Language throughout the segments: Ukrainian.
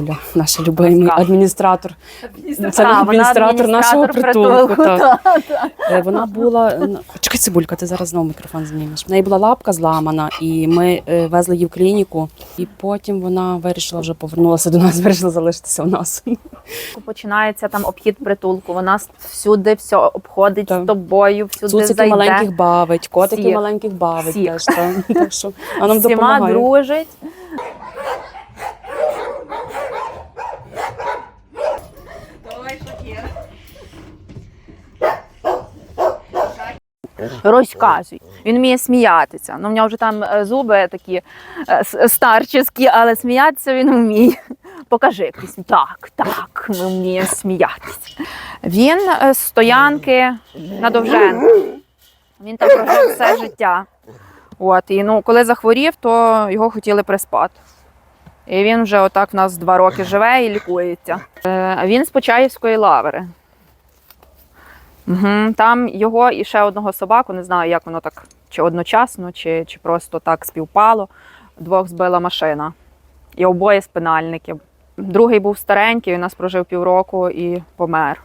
Юля, наш любимий Розкажи. адміністратор. Це А, адміністратор нашого адміністратор притулку. так. Е, Вона була чекай, цибулька, ти зараз знову мікрофон знімеш. В неї була лапка зламана, і ми е, везли її в клініку. І потім вона вирішила вже повернулася до нас, вирішила залишитися у нас. Починається там обхід притулку. Вона всюди все обходить Так. з тобою, всюди Цуцики зайде. маленьких бавить, котики Всіх. маленьких бавить. Всіх. Теж, так. так що вона нам Всіма допомагає. дружить. Розказуй. Він вміє сміятися. Ну, в нього вже там е, зуби такі е, але сміятися він вміє. Покажи якийсь. Так, так, ми вміємо сміятися. Він е, з стоянки на Довженка. Він там прожив все життя. От, і ну, коли захворів, то його хотіли приспати. І він вже отак в нас два роки живе і лікується. Він з Почаївської лаври. Угу. Там його і ще одного собаку, не знаю, як воно так, чи одночасно, чи, чи просто так співпало. Двох збила машина. І обоє спинальники. Другий був старенький, у нас прожив півроку і помер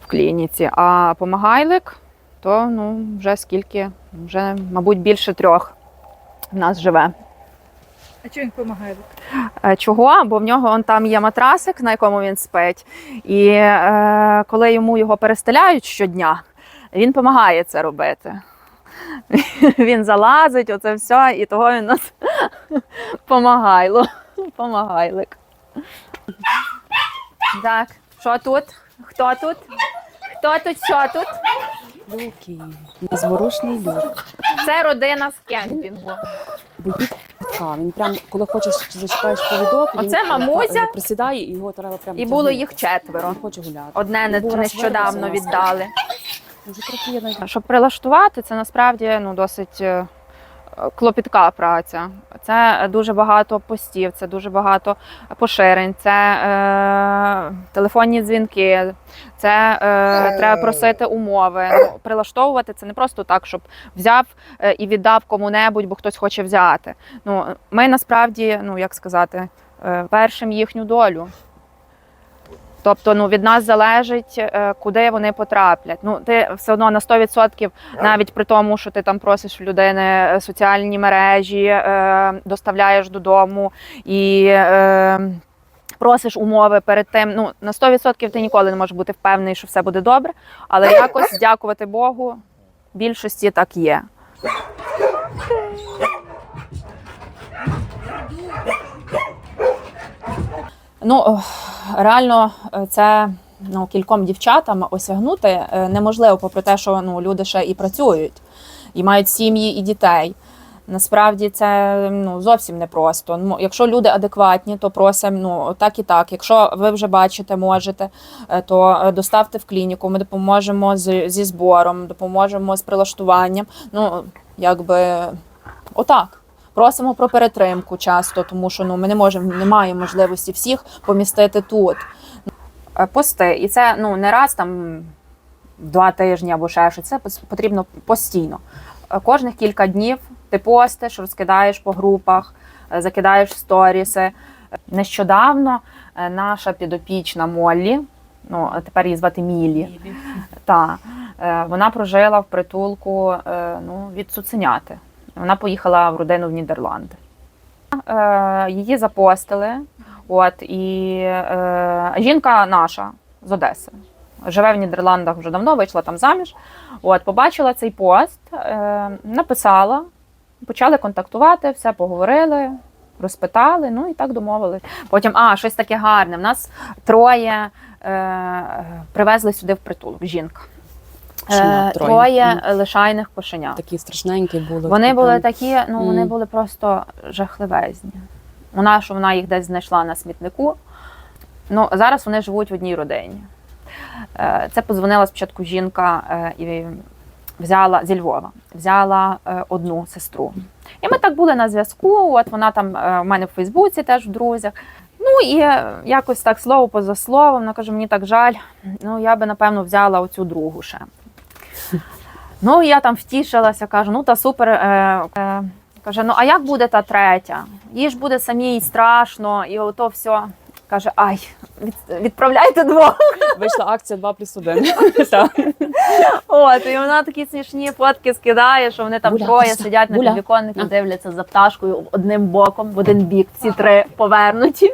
в клініці. А помагайлик, то ну, вже скільки, вже, мабуть, більше трьох в нас живе. А чого він допомагає? Е, Чого? Бо в нього он там є матрасик, на якому він спить. І е, коли йому його перестеляють щодня, він допомагає це робити. Він залазить, оце все, і того він нас помагайло. Помагайлик. Так, що тут? Хто тут? Хто тут? Що тут? Люки. Незворушний люк. Це родина з кемпінгу. Будь. Він прям, коли хочеш зачіпаєш повідок, він Оце мамуся. е, присідає і його треба прямо. І було тягнути. їх четверо. Він хоче гуляти. Одне не- Був раз нещодавно віддали. Вже трохи є навіть Щоб прилаштувати, це насправді ну, досить е, клопітка праця. Це дуже багато постів, це дуже багато поширень, це е, телефонні дзвінки, це е, треба просити умови. Ну, прилаштовувати це не просто так, щоб взяв е, і віддав кому-небудь, бо хтось хоче взяти. Ну, ми насправді, ну як сказати, е, першим їхню долю. Тобто ну, від нас залежить, е, куди вони потраплять. Ну, ти все одно на 100%, навіть при тому, що ти там просиш в людини е, соціальні мережі, е, доставляєш додому і е, просиш умови перед тим. Ну, на 100% ти ніколи не можеш бути впевнений, що все буде добре, але якось, дякувати Богу, більшості так є. Ну, реально, е, це ну, кільком дівчатам осягнути е, неможливо, попри те, що ну, люди ще і працюють, і мають сім'ї і дітей. Насправді це ну, зовсім непросто. Ну, якщо люди адекватні, то просимо ну, так і так. Якщо ви вже бачите, можете, е, то доставте в клініку, ми допоможемо з, зі збором, допоможемо з прилаштуванням. Ну, якби отак. Просимо про перетримку часто, тому що ну, ми не можемо, немає можливості всіх помістити тут. Е, Пости. І це ну, не раз там два тижні або ще щось. Це потрібно постійно. Е, Кожних кілька днів ти постиш, розкидаєш по групах, е, закидаєш сторіси. Нещодавно наша підопічна Моллі, ну тепер її звати Мілі, та, вона прожила в притулку ну, від цуценяти. Вона поїхала в родину в Нідерланди. Е, Її запостили. От, і е, жінка наша з Одеси. Живе в Нідерландах вже давно, вийшла там заміж. От, побачила цей пост, е, написала, почали контактувати, все поговорили, розпитали, ну і так домовились. Потім, а, щось таке гарне. В нас троє е, привезли сюди в притулок. Жінка. Е, троє. троє лишайних кошенят. такі страшненькі були. Вони такі були такі, ну вони були просто жахливезні. Вона, що вона їх десь знайшла на смітнику. Ну, зараз вони живуть в одній родині. Е, Це подзвонила спочатку жінка е, і взяла зі Львова, взяла е, одну сестру. І ми так були на зв'язку. От вона там е, у мене в Фейсбуці теж в друзях. Ну і якось так слово поза словом. Вона каже, мені так жаль. Ну я би напевно взяла оцю другу ще. Ну, я там втішилася, кажу, ну та супер. Е, е, Каже: ну а як буде та третя? Їй ж буде самій страшно, і ото все. Каже, ай, від, відправляйте двох. Вийшла акція 2 плюс 1. От, і вона такі смішні фотки скидає, що вони там Буля, троє Костя, сидять на підвіконнику, дивляться за пташкою одним боком, в один бік, всі три повернуті.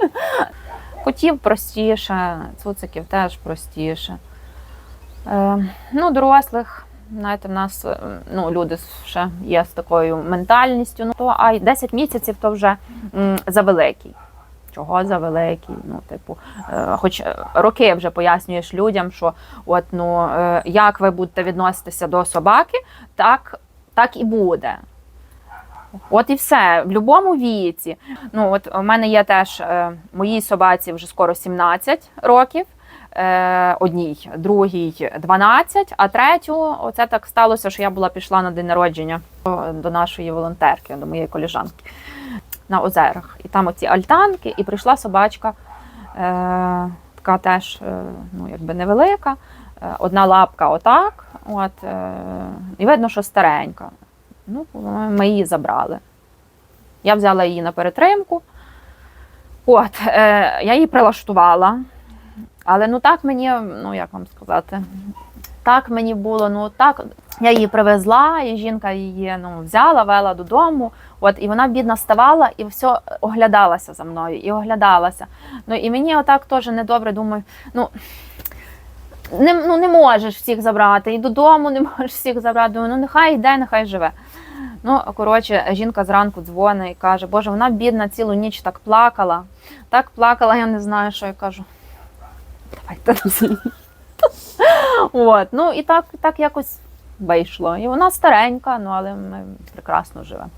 Котів простіше, цуциків теж простіше. Е, ну, дорослих, знаєте, в нас е, ну, люди ще є з такою ментальністю. Ну, то ай, 10 місяців то вже завеликий. Чого завеликий? Ну, типу, е, хоч роки вже пояснюєш людям, що от, ну, як ви будете відноситися до собаки, так, так і буде. От і все, в будь-якому віці. Ну, от у мене є теж моїй собаці вже скоро 17 років, одній, другій 12, а третю, оце так сталося, що я була пішла на день народження е, до нашої волонтерки, до моєї коліжанки на озерах. І там оці альтанки, і прийшла собачка, е, така теж е, ну, якби невелика, е, одна лапка отак, от, е, і видно, що старенька. Ну, ми її забрали. Я взяла її на перетримку. От, е, я її прилаштувала. Але ну так мені, ну як вам сказати, так мені було, ну так. Я її привезла, і жінка її ну, взяла, вела додому. От, і вона бідна ставала і все оглядалася за мною, і оглядалася. Ну і мені отак теж недобре думаю, ну. Не, ну, не можеш всіх забрати, і додому не можеш всіх забрати. Думаю, ну нехай йде, нехай живе. Ну, коротше, жінка зранку дзвонить і каже, Боже, вона бідна цілу ніч так плакала. Так плакала, я не знаю, що я кажу. Давайте. От, ну і так, так якось вийшло. І вона старенька, ну але ми прекрасно живемо.